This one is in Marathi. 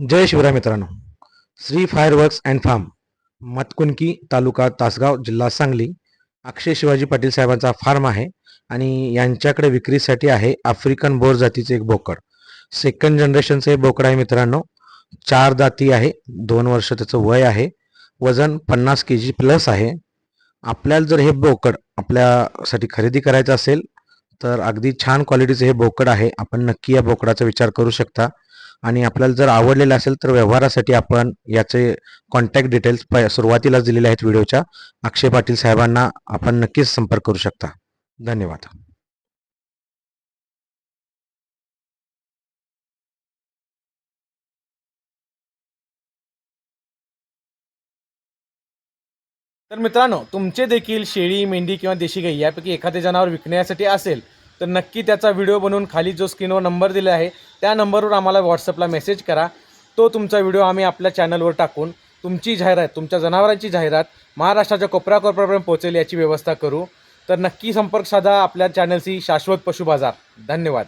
जय शिवराय मित्रांनो. Shri fireworks and farm Matkunki taluka Tasgaon जिल्हा सांगली अक्षय शिवाजी पाटील साहेबांचा फार्म आहे आणि यांच्याकडे विक्रीसाठी आहे आफ्रिकन बोर जातीचे एक बोकड. सेकंड जनरेशनचं हे बोकड आहे मित्रांनो. चार जाती आहे दोन वर्ष त्याचं वय आहे वजन पन्नास के जी प्लस आहे. आपल्याला जर हे बोकड आपल्यासाठी खरेदी करायचं असेल तर अगदी छान क्वालिटीचं हे बोकड आहे. आपण नक्की या बोकडाचा विचार करू शकता. आणि आपल्याला जर आवडलेलं असेल तर व्यवहारासाठी आपण याचे कॉन्टॅक्ट डिटेल्स प सुरुवातीलाच दिलेले आहेत व्हिडिओच्या. अक्षय पाटील साहेबांना आपण नक्कीच संपर्क करू शकता. धन्यवाद. तर मित्रांनो तुमचे देखील शेळी मेंढी किंवा देशी गाई यापैकी एखादे जनावर विकण्यासाठी असेल तर नक्की त्याचा व्हिडिओ बनवून खाली जो स्क्रीनवर नंबर दिला आहे त्या नंबरवर आम्हाला व्हॉट्सअपला मेसेज करा. तो तुमचा व्हिडिओ आम्ही आपल्या चॅनलवर टाकून तुमची जाहिरात तुमच्या जनावरांची जाहिरात महाराष्ट्राच्या कोपऱ्या कोपऱ्यापर्यंत पोहोचेल याची व्यवस्था करू. तर नक्की संपर्क साधा आपल्या चॅनलशी शाश्वत पशु बाजार धन्यवाद.